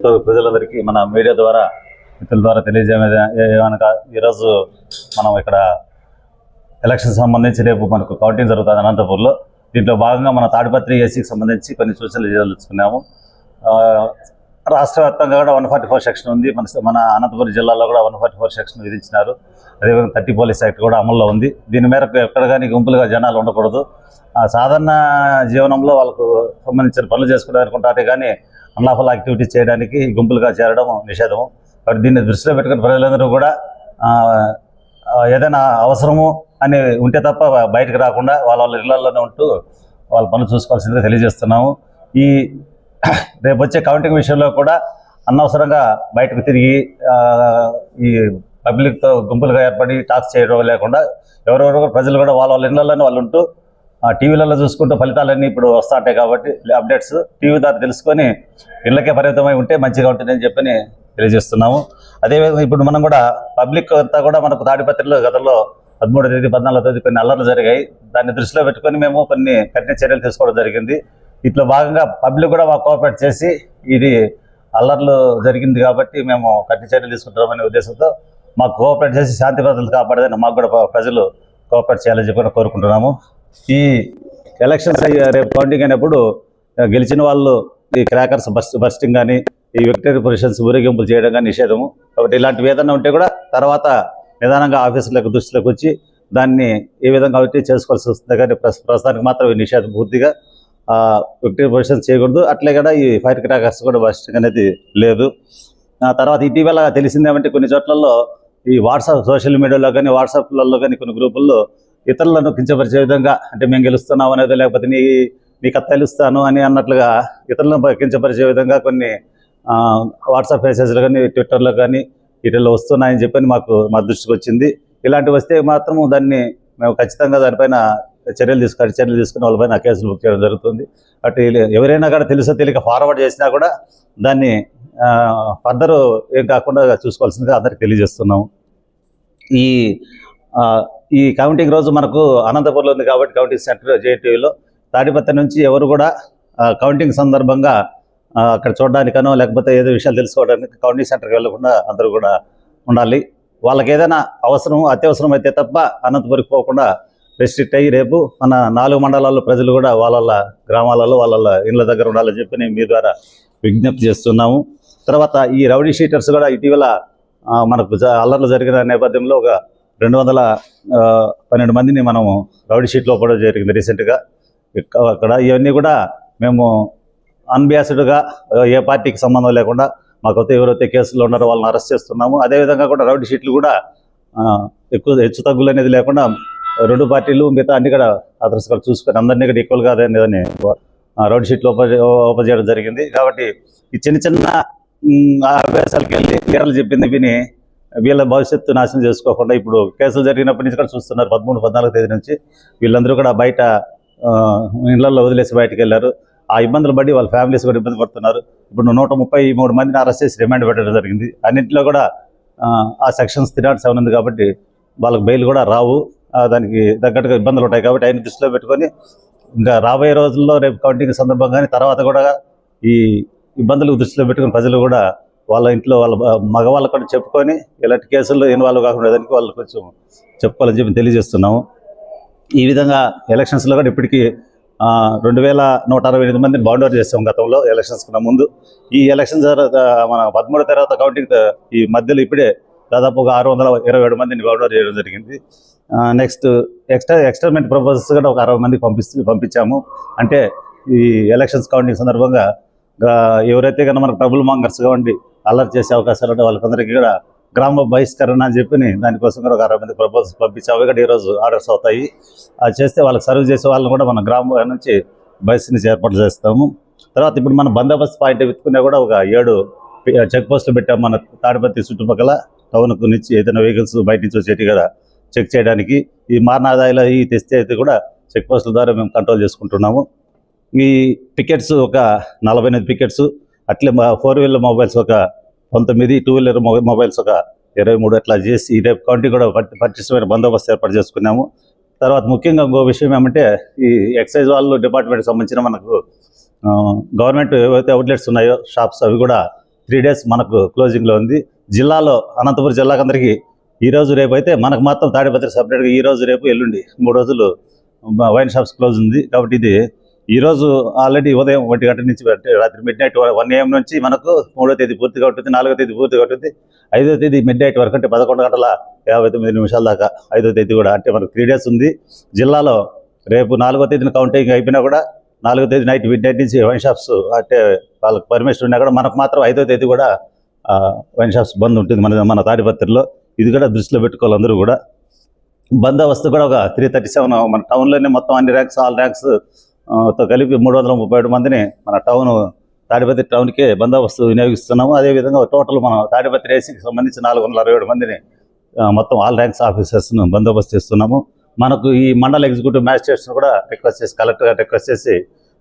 ప్రజలందరికీ మన మీడియా ద్వారా మిత్రుల ద్వారా తెలియజేయమనక ఈరోజు మనం ఇక్కడ ఎలక్షన్ సంబంధించి రేపు మనకు కౌంటింగ్ జరుగుతుంది అనంతపూర్లో. దీంట్లో భాగంగా మన తాడిపత్రి ఏసీకి సంబంధించి కొన్ని సూచనలు తెలుసుకున్నాము ఆ, రాష్ట్ర వ్యాప్తంగా కూడా వన్ ఫార్టీ ఫోర్ సెక్షన్ ఉంది. మన మన అనంతపురం జిల్లాలో కూడా వన్ ఫార్టీ ఫోర్ సెక్షన్ విధించినారు. అదేవిధంగా థర్టీ పోలీస్ యాక్ట్ కూడా అమల్లో ఉంది. దీని మేరకు ఎక్కడ కానీ గుంపులుగా జనాలు ఉండకూడదు. ఆ, సాధారణ జీవనంలో వాళ్ళకు సంబంధించిన పనులు చేసుకునే అనుకుంటారే కానీ అన్లాఫుల్ యాక్టివిటీస్ చేయడానికి గుంపులుగా చేరడం నిషేధము. కాబట్టి దీన్ని దృష్టిలో పెట్టుకుని ప్రజలందరూ కూడా ఏదైనా అవసరము అని ఉంటే తప్ప బయటకు రాకుండా వాళ్ళ వాళ్ళ ఇళ్ళలోనే ఉంటూ వాళ్ళ పనులు చూసుకోవాల్సిందిగా తెలియజేస్తున్నాము. ఈ రేపు వచ్చే కౌంటింగ్ విషయంలో కూడా అనవసరంగా బయటకు తిరిగి ఈ పబ్లిక్తో గుంపులుగా ఏర్పడి టాక్స్ చేయడం లేకుండా ఎవరెవరు కూడా ప్రజలు కూడా వాళ్ళ వాళ్ళ ఇళ్ళలోనే వాళ్ళు ఉంటూ ఆ టీవీలలో చూసుకుంటూ ఫలితాలన్నీ ఇప్పుడు వస్తుంటాయి కాబట్టి అప్డేట్స్ టీవీ ద్వారా తెలుసుకొని ఇళ్ళకే పరిమితమై ఉంటే మంచిగా ఉంటుందని చెప్పని తెలియజేస్తున్నాము. అదేవిధంగా ఇప్పుడు మనం కూడా పబ్లిక్ అంతా కూడా మనకు తాడిపత్రిలో గతంలో పదమూడో తేదీ పద్నాలుగో తేదీ కొన్ని అల్లర్లు జరిగాయి. దాన్ని దృష్టిలో పెట్టుకొని మేము కొన్ని కఠిన చర్యలు తీసుకోవడం జరిగింది. ఇట్లా భాగంగా పబ్లిక్ కూడా మాకు కోఆపరేట్ చేసి ఇది అల్లర్లు జరిగింది కాబట్టి మేము కఠిన చర్యలు తీసుకుంటామనే ఉద్దేశంతో మాకు కోఆపరేట్ చేసి శాంతి భద్రతలు కాపాడదని మాకు కూడా ప్రజలు కోఆపరేట్ చేయాలని చెప్పి కోరుకుంటున్నాము. ఈ ఎలక్షన్స్ అయ్యే రేపు కౌంటింగ్ అయినప్పుడు గెలిచిన వాళ్ళు ఈ క్రాకర్స్ బస్ట్ బస్టింగ్ కానీ ఈ విక్టరీ పొజిషన్స్ ఊరేగింపులు చేయడం కానీ నిషేధము. కాబట్టి ఇలాంటివి ఏదైనా ఉంటే కూడా తర్వాత నిదానంగా ఆఫీసులకు దృష్టిలోకి వచ్చి దాన్ని ఏ విధంగా ఒకటి చేసుకోవాల్సి వస్తుంది కానీ ప్రస్తుతానికి మాత్రం ఈ నిషేధం పూర్తిగా విక్టరీ పొజిషన్స్ చేయకూడదు. అట్లే కూడా ఈ ఫైర్ క్రాకర్స్ కూడా బస్టింగ్ అనేది లేదు. ఆ తర్వాత ఇటీవల తెలిసిందేమంటే కొన్ని చోట్లలో ఈ వాట్సాప్ సోషల్ మీడియాలో కానీ వాట్సాప్లలో కానీ కొన్ని గ్రూపుల్లో ఇతరులను కించపరిచే విధంగా అంటే మేము గెలుస్తున్నాం అనేది లేకపోతే నీ నీకు అత్త తెలుస్తాను అని అన్నట్లుగా ఇతరులను కించపరిచే విధంగా కొన్ని వాట్సాప్ మెసేజ్లు కానీ ట్విట్టర్లో కానీ వీటిల్లో వస్తున్నాయని చెప్పని మాకు మా దృష్టికి వచ్చింది. ఇలాంటివి వస్తే మాత్రం దాన్ని మేము ఖచ్చితంగా దానిపైన చర్యలు తీసుకొని చర్యలు తీసుకుని వాళ్ళపైన కేసులు బుక్ చేయడం జరుగుతుంది. అటు ఎవరైనా కూడా తెలుసో తెలియక ఫార్వర్డ్ చేసినా కూడా దాన్ని ఫర్దర్ ఏం కాకుండా చూసుకోవాల్సిందిగా అందరికి తెలియజేస్తున్నాము. ఈ ఈ కౌంటింగ్ రోజు మనకు అనంతపురంలో ఉంది కాబట్టి కౌంటింగ్ సెంటర్ జేఎన్టీయూలో తాడిపత్రి నుంచి ఎవరు కూడా కౌంటింగ్ సందర్భంగా అక్కడ చూడడానికనో లేకపోతే ఏదో విషయాలు తెలుసుకోవడానికి కౌంటింగ్ సెంటర్కి వెళ్ళకుండా అందరూ కూడా ఉండాలి. వాళ్ళకి ఏదైనా అవసరం అత్యవసరం అయితే తప్ప అనంతపురికి పోకుండా రెస్ట్రిక్ట్ అయ్యి రేపు మన నాలుగు మండలాల్లో ప్రజలు కూడా వాళ్ళ గ్రామాలలో వాళ్ళ ఇళ్ళ దగ్గర ఉండాలని చెప్పి నేను మీ ద్వారా విజ్ఞప్తి చేస్తున్నాము. తర్వాత ఈ రౌడీ షీటర్స్ కూడా ఇటీవల మనకు జ- అల్లర్లు జరిగిన నేపథ్యంలో ఒక రెండు వందల పన్నెండు మందిని మనము రౌడీ షీట్లో కూడా జరిగింది రీసెంట్గా. అక్కడ ఇవన్నీ కూడా మేము అన్బియాసిడ్గా ఏ పార్టీకి సంబంధం లేకుండా మాకైతే ఎవరైతే కేసులు ఉన్నారో వాళ్ళని అరెస్ట్ చేస్తున్నాము. అదేవిధంగా కూడా రౌడీ షీట్లు కూడా ఎక్కువ హెచ్చు తగ్గులు అనేది లేకుండా రెండు పార్టీలు మిగతా అన్ని కూడా అదర్స్ కూడా చూసుకొని అందరినీ కూడా ఈక్వల్ కాదు అనేదని రౌండ్ షీట్లు ఓపెన్ ఓపెన్ చేయడం జరిగింది. కాబట్టి ఈ చిన్న చిన్న అభ్యాసాలకు వెళ్ళి వీరలు చెప్పింది విని వీళ్ళ భవిష్యత్తు నాశనం చేసుకోకుండా ఇప్పుడు కేసులు జరిగినప్పటి నుంచి కూడా చూస్తున్నారు. పదమూడు పద్నాలుగు తేదీ నుంచి వీళ్ళందరూ కూడా బయట ఇళ్ళలో వదిలేసి బయటకు వెళ్ళారు. ఆ ఇబ్బందులు బట్టి వాళ్ళ ఫ్యామిలీస్ కూడా ఇబ్బంది పడుతున్నారు. ఇప్పుడు నూట ముప్పై మూడు మందిని అరెస్ట్ చేసి రిమాండ్ పెట్టడం జరిగింది. అన్నింటిలో కూడా ఆ, సెక్షన్స్ త్రీ నాట్ సెవెన్ ఉంది కాబట్టి వాళ్ళకి బెయిల్ కూడా రావు. దానికి తగ్గట్టుగా ఇబ్బందులు ఉంటాయి కాబట్టి ఆయన దృష్టిలో పెట్టుకొని ఇంకా రాబోయే రోజుల్లో రేపు కౌంటింగ్ సందర్భంగానే తర్వాత కూడా ఈ ఇబ్బందులు దృష్టిలో పెట్టుకుని ప్రజలు కూడా వాళ్ళ ఇంట్లో వాళ్ళ బ- మగవాళ్ళకు కూడా చెప్పుకొని ఇలాంటి కేసుల్లో ఇన్వాల్వ్ కాకుండా దానికి వాళ్ళు కొంచెం చెప్పుకోవాలని చెప్పి తెలియజేస్తున్నాము. ఈ విధంగా ఎలక్షన్స్లో కూడా ఇప్పటికీ రెండు వేల నూట అరవై ఎనిమిది మందిని బౌండరీ చేసాం గతంలో ఎలక్షన్స్ కన్నా ముందు. ఈ ఎలక్షన్ తర్వాత మన పదమూడు తర్వాత కౌంటింగ్ ఈ మధ్యలో ఇప్పుడే దాదాపు ఒక ఆరు వందల ఇరవై ఏడు మందిని బౌండర్ చేయడం జరిగింది. నెక్స్ట్ ఎక్స్ట్రా ఎక్స్టర్మెంట్ ప్రపోజల్స్ కూడా ఒక అరవై మందికి పంపిస్తూ పంపించాము. అంటే ఈ ఎలక్షన్స్ కౌంటింగ్ సందర్భంగా ఎవరైతే కనుక మనకు ట్రబుల్ మాంగర్స్ కావండి అలర్ట్ చేసే అవకాశాలు ఉంటే వాళ్ళకందరికీ కూడా గ్రామ బహిష్కరణ అని చెప్పి దానికోసం కూడా ఒక అరవై మంది ప్రపోజల్స్ పంపించాము. అవి కూడా ఈరోజు ఆర్డర్స్ అవుతాయి అది చేస్తే వాళ్ళకి సర్వ్ చేసే వాళ్ళని కూడా మన గ్రామం నుంచి బహిష్కరించి ఏర్పాటు చేస్తాము. తర్వాత ఇప్పుడు మన బందోబస్తు పాయింట్ వెతుకున్నా కూడా ఒక ఏడు చెక్ పోస్టులు పెట్టాము మన తాడిపత్రి చుట్టుపక్కల. టౌన్కు నుంచి ఏదైనా వెహికల్స్ బయట నుంచి వచ్చేటి కూడా చెక్ చేయడానికి. ఈ మారణాదాయిలో ఈ తెస్తే అయితే కూడా చెక్ పోస్టుల ద్వారా మేము కంట్రోల్ చేసుకుంటున్నాము. ఈ టికెట్స్ ఒక నలభై ఎనిమిది టికెట్స్ అట్లే ఫోర్ వీలర్ మొబైల్స్ ఒక పంతొమ్మిది టూ వీలర్ మొబైల్స్ ఒక ఇరవై మూడు అట్లా చేసి రేపు కౌంటీ కూడా పటి- పటిష్టమైన బందోబస్తు ఏర్పాటు చేసుకున్నాము. తర్వాత ముఖ్యంగా ఇంకో విషయం ఏమంటే ఈ ఎక్సైజ్ వాళ్ళు డిపార్ట్మెంట్కి సంబంధించిన మనకు గవర్నమెంట్ ఏవైతే అవుట్లెట్స్ ఉన్నాయో షాప్స్ అవి కూడా త్రీ డేస్ మనకు క్లోజింగ్లో ఉంది. జిల్లాలో అనంతపురం జిల్లాకందరికీ ఈ రోజు రేపు అయితే మనకు మాత్రం తాడిపత్రి సపరేట్గా ఈ రోజు రేపు ఎల్లుండి మూడు రోజులు వైన్ షాప్స్ క్లోజ్ ఉంది. కాబట్టి ఇది ఈ రోజు ఆల్రెడీ ఉదయం ఒంటి గంట నుంచి రాత్రి మిడ్ నైట్ వన్ ఏఎం నుంచి మనకు మూడో తేదీ పూర్తిగా ఉంటుంది నాలుగో తేదీ పూర్తిగా ఉంటుంది ఐదో తేదీ మిడ్ నైట్ వరకు అంటే పదకొండు గంటల యాభై తొమ్మిది నిమిషాల దాకా ఐదో తేదీ కూడా అంటే మనకు త్రీ డేస్ ఉంది. జిల్లాలో రేపు నాలుగో తేదీన కౌంటింగ్ అయిపోయినా కూడా నాలుగో తేదీ నైట్ మిడ్ నైట్ నుంచి వైన్ షాప్స్ అంటే వాళ్ళకి పర్మిషన్ ఉన్నా కూడా మనకు మాత్రం ఐదో తేదీ కూడా వైన్ షాప్స్ బంద్ ఉంటుంది మన మన తాడిపత్రిలో. ఇది కూడా దృష్టిలో పెట్టుకోవాలి అందరూ కూడా. బందోబస్తు కూడా ఒక త్రీ థర్టీ సెవెన్ మన టౌన్లోనే మొత్తం అన్ని ర్యాక్స్ ఆల్ ర్యాంక్స్తో కలిపి మూడు వందల ముప్పై ఏడు మందిని మన టౌన్ తాడిపత్రి టౌన్కే బందోబస్తు వినియోగిస్తున్నాము. అదేవిధంగా టోటల్ మనం తాడిపత్రి ఏసీకి సంబంధించి నాలుగు వందల అరవై ఏడు మందిని మొత్తం ఆల్ ర్యాంక్స్ ఆఫీసర్స్ను బందోబస్తు ఇస్తున్నాము మనకు ఈ మండల ఎగ్జిక్యూటివ్ మ్యాజిస్ట్రేట్స్ను కూడా రిక్వెస్ట్ చేసి కలెక్టర్ గారు రిక్వెస్ట్ చేసి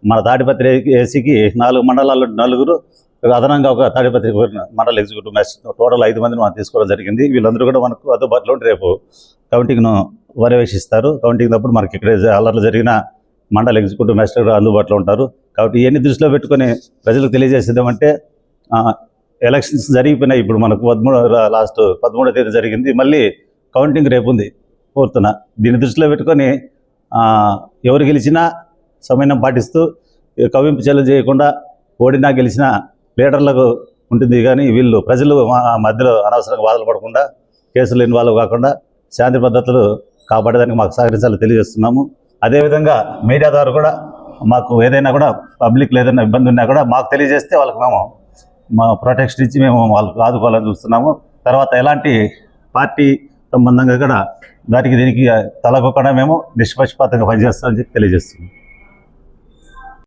మన తాడిపత్రి ఏసీకి నాలుగు మండలాల్లో నలుగురు అదనంగా ఒక తాడిపత్రి మండల ఎగ్జిక్యూటివ్ మ్యాజిస్ట్రేట్ టోటల్ ఐదు మందిని మనం తీసుకోవడం జరిగింది. వీళ్ళందరూ కూడా మనకు అందుబాటులో రేపు కౌంటింగ్ను పర్యవేక్షిస్తారు. కౌంటింగ్ అప్పుడు మనకి ఇక్కడ అల్లర్లు జరిగిన మండల ఎగ్జిక్యూటివ్ మ్యాజిస్ట్రేట్ కూడా అందుబాటులో ఉంటారు. కాబట్టి ఇవన్నీ దృష్టిలో పెట్టుకొని ప్రజలకు తెలియజేసేదామంటే ఎలక్షన్స్ జరిగిపోయినాయి. ఇప్పుడు మనకు పదమూడు లాస్ట్ పదమూడో తేదీ జరిగింది. మళ్ళీ కౌంటింగ్ రేపు ఉంది కోరుతున్న దీన్ని దృష్టిలో పెట్టుకొని ఎవరు గెలిచినా సమయం పాటిస్తూ కవింపు చెల్లు చేయకుండా ఓడినా గెలిచినా లీడర్లకు ఉంటుంది కానీ వీళ్ళు ప్రజలు మా- మధ్యలో అనవసరంగా బాధలు పడకుండా కేసులు ఇన్వాల్వ్ కాకుండా శాంతి పద్ధతులు కాపాడేదానికి మాకు సహకరించాలని తెలియజేస్తున్నాము. అదేవిధంగా మీడియా ద్వారా కూడా మాకు ఏదైనా కూడా పబ్లిక్ ఏదైనా ఇబ్బంది ఉన్నా కూడా మాకు తెలియజేస్తే వాళ్ళకి మేము మా ప్రొటెక్షన్ ఇచ్చి మేము వాళ్ళకు ఆదుకోవాలని చూస్తున్నాము. తర్వాత ఎలాంటి పార్టీ సంబంధంగా కూడా దానికి దీనికి తలకొకుండా మేము నిష్పక్షపాతంగా పనిచేస్తామని చెప్పి తెలియజేస్తున్నాం